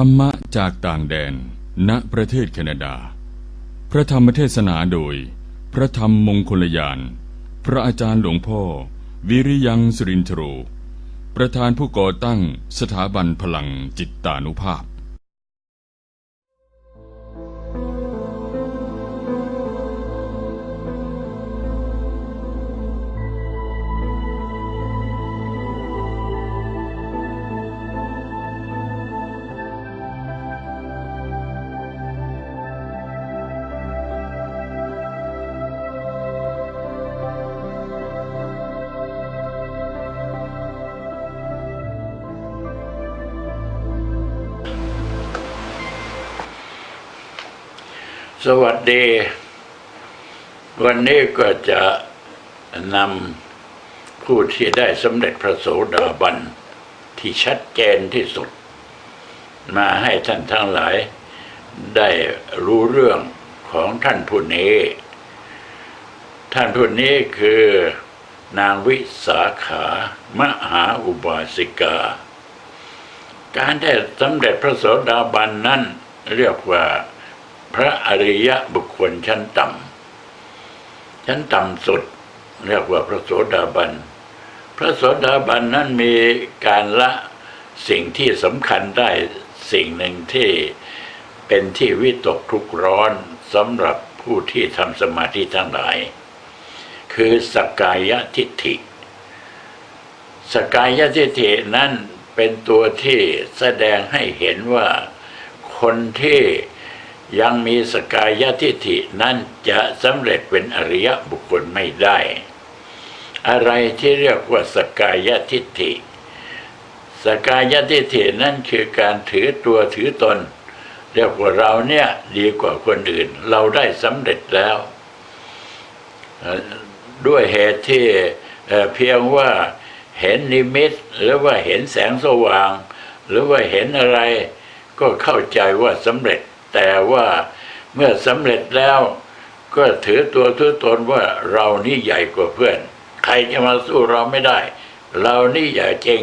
ธรรมะจากต่างแดน ณ ประเทศแคนาดา พระธรรมเทศนาโดย พระธรรมมงคลยาน พระอาจารย์หลวงพ่อ วิริยังสุรินทโร ประธานผู้ก่อตั้งสถาบันพลังจิตตานุภาพ สวัสดี วันนี้ก็จะนำผู้ที่ได้สำเร็จพระโสดาบันที่ชัดเจนที่สุด มาให้ท่านทั้งหลายได้รู้เรื่องของท่านผู้นี้ ท่านผู้นี้คือนางวิสาขามหาอุบาสิกา การได้สำเร็จพระโสดาบันนั้นเรียกว่า พระอริยะบุคคลชั้นต่ำชั้นต่ำสุด เรียกว่าพระโสดาบัน พระโสดาบันนั้นมีการละสิ่งที่สำคัญได้สิ่งหนึ่งที่เป็นที่วิตกทุกร้อนสำหรับผู้ที่ทำสมาธิทั้งหลาย คือสกกายทิฏฐิ สกายทิฏฐินั้นเป็นตัวที่แสดงให้เห็นว่าคนที่ ยังมีสกายทิฏฐินั้นจะสำเร็จเป็นอริยบุคคลไม่ได้ อะไรที่เรียกว่าสกายทิฏฐิ สกายทิฏฐินั่นคือการถือตัวถือตน เรียกว่าเราเนี่ยดีกว่าคนอื่น เราได้สำเร็จแล้ว ด้วยเหตุที่เพียงว่าเห็นนิมิต หรือว่าเห็นแสงสว่าง หรือว่าเห็นอะไรก็เข้าใจว่าสำเร็จ แต่ว่าเมื่อสำเร็จแล้วก็ถือตัวถือตนว่าเรานี่ใหญ่กว่าเพื่อน ใครจะมาสู้เราไม่ได้ เรานี่ใหญ่จริง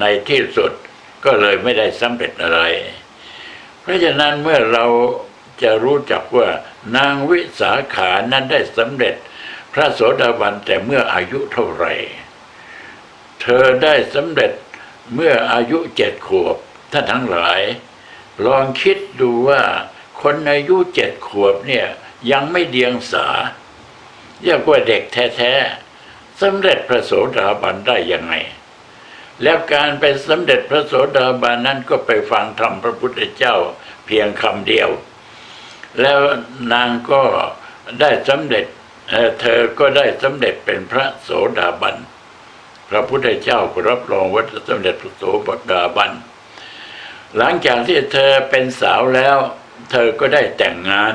ในที่สุดก็เลยไม่ได้สำเร็จอะไร เพราะฉะนั้นเมื่อเราจะรู้จักว่านางวิสาขานั้นได้สำเร็จพระโสดาบันแต่เมื่ออายุเท่าไหร่ เธอได้สำเร็จเมื่ออายุเจ็ดขวบท่านทั้งหลาย ลองคิดดูว่าคนอายุเจ็ดขวบเนี่ย ยังไม่เดียงสาเรียกว่าเด็กแท้ๆสำเร็จพระโสดาบันได้ยังไง แล้วการไปสำเร็จพระโสดาบันนั้นก็ไปฟังธรรมพระพุทธเจ้าเพียงคำเดียว แล้วนางก็ได้สำเร็จเธอก็ได้สำเร็จเป็นพระโสดาบัน พระพุทธเจ้าก็รับรองว่าจะสำเร็จพระโสดาบัน หลังจากที่เธอเป็นสาวแล้ว เธอก็ได้แต่งงาน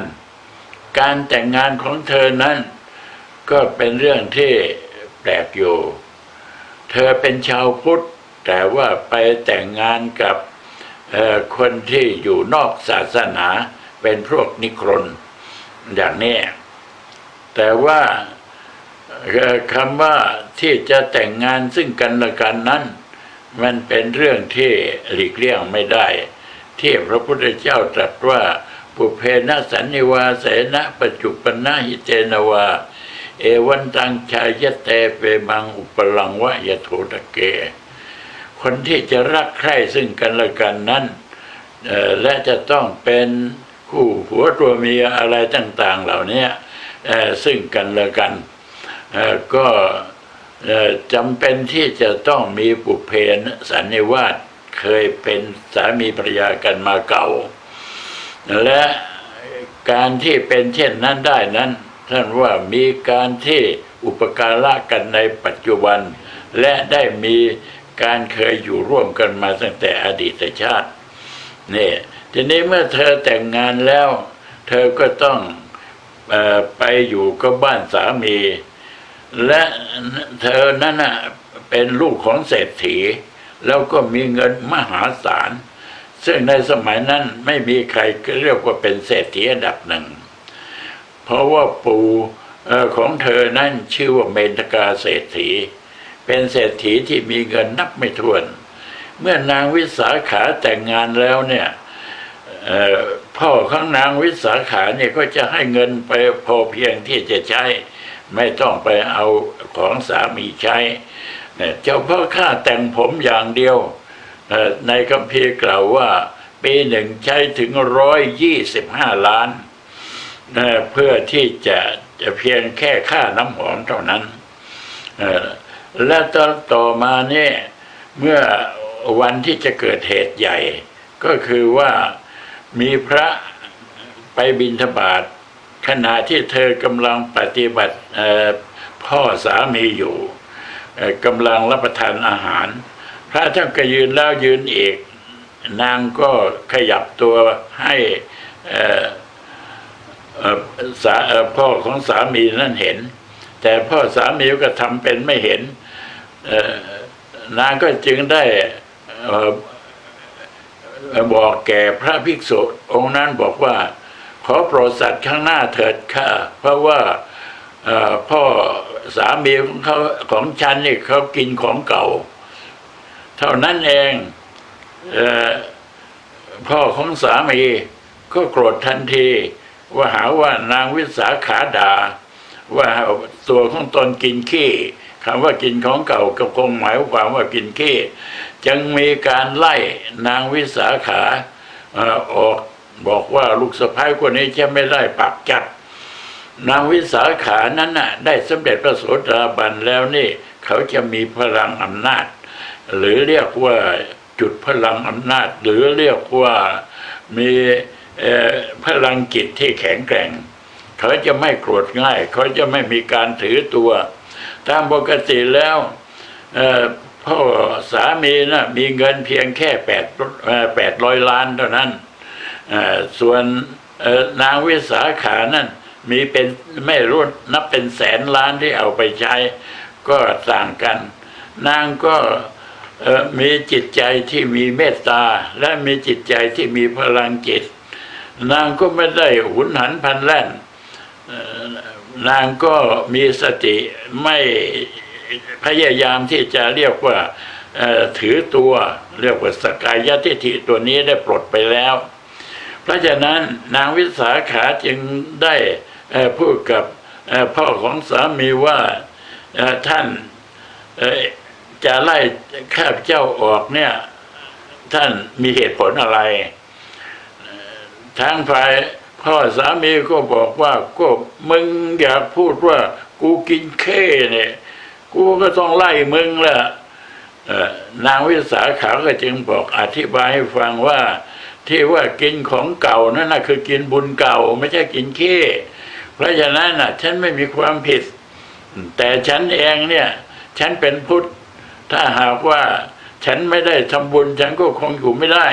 การแต่งงานของเธอนั้น ก็เป็นเรื่องที่แปลกอยู่ เธอเป็นชาวพุทธ แต่ว่าไปแต่งงานกับคนที่อยู่นอกศาสนาเป็นพวกนิครนอย่างนี้แต่ว่าคำว่าที่จะแต่งงานซึ่งกันและกันนั้น มันเป็นเรื่องที่หลีกเลี่ยงไม่ได้ ที่พระพุทธเจ้าตรัสว่าปุเพนะสันนิวาเสนะปัจจุปนะหิเตนวา เอวันตังชายเตเปมังอุปลังวะยะโถตะเก คนที่จะรักใคร่ซึ่งกันและกันนั้นและจะต้องเป็นคู่หัวตัวเมียอะไรต่าง ๆ เหล่านี้ซึ่งกันและกันก็ จำเป็นที่จะต้องมีปุเพนสันนิวาสเคยเป็นสามีภรรยากันมาเก่า และการที่เป็นเช่นนั้นได้นั้น ท่านว่ามีการที่อุปการะกันในปัจจุบัน และได้มีการเคยอยู่ร่วมกันมาตั้งแต่อดีตชาตินี่ทีนี้เมื่อเธอแต่งงานแล้ว เธอก็ต้องอไปอยู่กับบ้านสามี และเธอนั้นน่ะเป็นลูกของเศรษฐี แล้วก็มีเงินมหาศาล ซึ่งในสมัยนั้นไม่มีใครเรียกว่าเป็นเศรษฐีอันดับหนึ่ง เพราะว่าปู่ของเธอนั้นชื่อว่าเมนทกาเศรษฐี เป็นเศรษฐีที่มีเงินนับไม่ถ้วน เมื่อนางวิสาขาแต่งงานแล้วเนี่ยพ่อของนางวิสาขาเนี่ยก็จะให้เงินไปพอเพียงที่จะใช้ ไม่ต้องไปเอาของสามีใช้เนี่ยเจ้าพ่อข้าแต่งผมอย่างเดียวในคัมภีร์กล่าวว่า ปีหนึ่งใช้ถึงร้อยยี่สิบห้าล้านเพื่อที่จะจะเพียงแค่ค่าน้ำหอมเท่านั้น และต่อต่อมาเนี่ยเมื่อวันที่จะเกิดเหตุใหญ่ ก็คือว่ามีพระไปบิณฑบาต ขณะที่เธอกำลังปฏิบัติพ่อสามีอยู่กำลังรับประทานอาหาร พระท่านก็ยืนแล้วยืนอีก นางก็ขยับตัวให้พ่อของสามีนั่นเห็น แต่พ่อสามีก็ทำเป็นไม่เห็นนางก็จึงได้บอกแก่พระภิกษุองค์นั้นบอกว่า ขอโปรดสัตว์ข้างหน้าเถิดข้าเพราะว่าพ่อสามีของเขาของฉันนี่เขากินของเก่า เท่านั้นเองเอพ่อของสามีก็โกรธทันที ว่าหาว่านางวิสาขาดา ว่าตัวของตนกินขี้คำว่ากินของเก่าก็คงหมายความว่ากินขี้จึงมีการไล่นางวิสาขาออออก บอกว่าลูกสะพ้ายคนนี้จะไม่ได้ปักจัด นางวิสาขานั้นน่ะ ได้สำเร็จพระโสดาบันแล้วนี่ เขาจะมีพลังอำนาจ หรือเรียกว่าจุดพลังอำนาจ หรือเรียกว่ามีเอ่อพลังจิตที่แข็งแกร่ง เขาจะไม่โกรธง่าย เขาจะไม่มีการถือตัว ตามปกติแล้วเอ่อพ่อสามีนะมีเงินเพียงแค่แปดแปดร้อยล้านเท่านั้น ส่วนนางวิสาขานั่นมีเป็นไม่รู้นับเป็นแสนล้านที่เอาไปใช้ ก็ต่างกัน นางก็มีจิตใจที่มีเมตตา และมีจิตใจที่มีพลังจิต นางก็ไม่ได้หุนหันพันแล่นนางก็มีสติไม่พยายามที่จะเรียกว่าถือตัวเรียกว่าสกายทิฏฐิตัวนี้ได้ปลดไปแล้ว เพราะฉะนั้นนางวิสาขาจึงได้พูดกับพ่อของสามีว่าท่านจะไล่ข้าพเจ้าออกเนี่ย ท่านมีเหตุผลอะไร ทางฝ่ายพ่อสามีก็บอกว่าก็มึงอยากพูดว่า กูกินเข้เนี่ย กูก็ต้องไล่มึงแหละเอ่อนางวิสาขาก็จึงบอกอธิบายให้ฟังว่า ที่ว่ากินของเก่านั่นนะคือกินบุญเก่าไม่ใช่กินเข้เพราะฉะนั้นนะฉันไม่มีความผิด แต่ฉันเองเนี่ย ฉันเป็นพุทธ ถ้าหากว่าฉันไม่ได้ทำบุญ ฉันก็คงอยู่ไม่ได้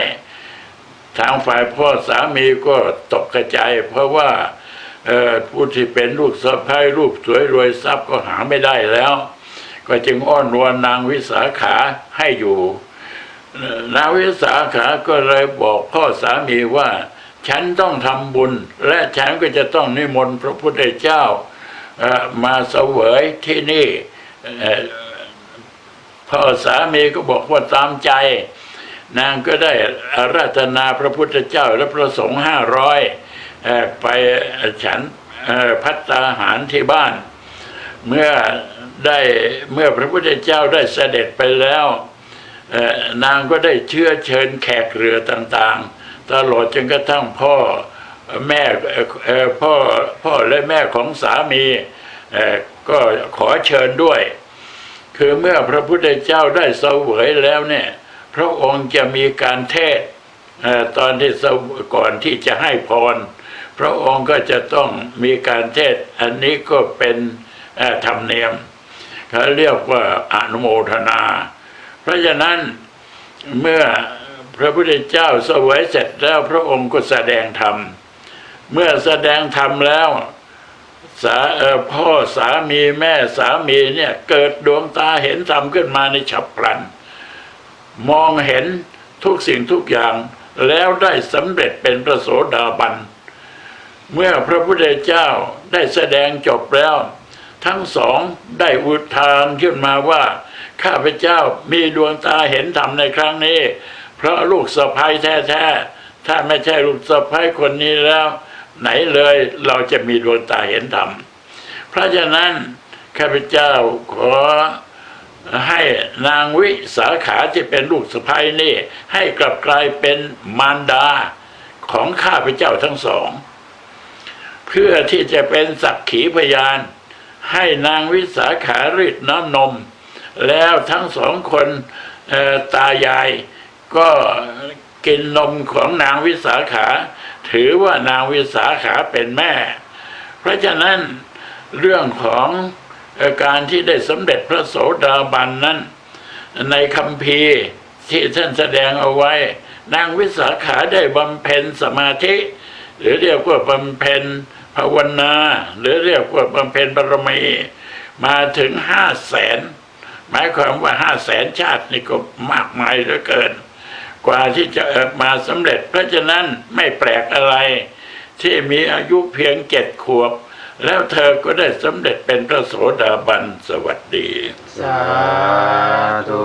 ทางฝ่ายพ่อสามีก็ตกกระจายเพราะว่าผู้ที่เป็นลูกสะพ้ายรูปสวยรวยทรัพย์ก็หาไม่ได้แล้ว ก็จึงอ้อนวอนนางวิสาขาให้อยู่ นางวิสาขาก็เลยบอกพ่อสามีว่า ฉันต้องทำบุญ และฉันก็จะต้องนิมนต์พระพุทธเจ้ามาเสวยที่นี่พ่อสามีก็บอกว่าตามใจ นางก็ได้อาราธนาพระพุทธเจ้าและพระสงฆ์ห้าร้อยไปฉันพัตตาหารที่บ้าน เมื่อได้เมื่อพระพุทธเจ้าได้เสด็จไปแล้ว นางก็ได้เชื้อเชิญแขกเรือต่างๆ ตลอดจนกระทั่งพ่อแม่พ่อพ่อและแม่ของสามีก็ขอเชิญด้วย คือเมื่อพระพุทธเจ้าได้เสวยแล้วเนี่ย พระองค์จะมีการเทศตอนที่ก่อนที่จะให้พร พระองค์ก็จะต้องมีการเทศ อันนี้ก็เป็นธรรมเนียมเขาเรียกว่าอนุโมทนา เพราะฉะนั้นเมื่อพระพุทธเจ้าสวยเสร็จแล้วพระองค์ก็แสดงธรรม เมื่อแสดงธรรมแล้วสาพ่อสามีแม่สามีเนี่ยเกิดดวงตาเห็นธรรมขึ้นมาในฉับพลัน มองเห็นทุกสิ่งทุกอย่างแล้วได้สำเร็จเป็นพระโสดาบัน เมื่อพระพุทธเจ้าได้แสดงจบแล้ว ทั้งสองได้อุทานขึ้นมาว่า ข้าพเจ้ามีดวงตาเห็นธรรมในครั้งนี้ เพราะลูกสะพ้ายแท้ๆ ถ้าไม่ใช่ลูกสะพ้ายคนนี้แล้ว ไหนเลยเราจะมีดวงตาเห็นธรรม เพราะฉะนั้นข้าพเจ้าขอให้นางวิสาขาที่เป็นลูกสะพ้ายนี่ ให้กลับกลายเป็นมารดาของข้าพเจ้าทั้งสอง เพื่อที่จะเป็นสักขีพยาน ให้นางวิสาขารีดน้ำนม แล้วทั้งสองคนตายายก็กินนมของนางวิสาขา ถือว่านางวิสาขาเป็นแม่ เพราะฉะนั้นเรื่องของการที่ได้สำเร็จพระโสดาบันนั้น ในคำพีร์ที่ท่านแสดงเอาไว้ นางวิสาขาได้บำเพ็ญสมาธิ หรือเรียกว่าบำเพ็ญภาวนา หรือเรียกว่าบำเพ็ญบารมีมาถึงห้าแสน หมายความว่าห้าแสนชาตินี่ก็มากมายเหลือเกิน กว่าที่จะมาสำเร็จ เพราะฉะนั้นไม่แปลกอะไร ที่มีอายุเพียงเจ็ดขวบ แล้วเธอก็ได้สำเร็จเป็นพระโสดาบันสวัสดี สาธุ